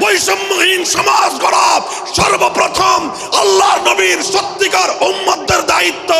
বৈষম্যহীন সমাজ গড়া সর্বপ্রথম আল্লাহ নবীর সত্যিকার উম্মতদের দায়িত্ব।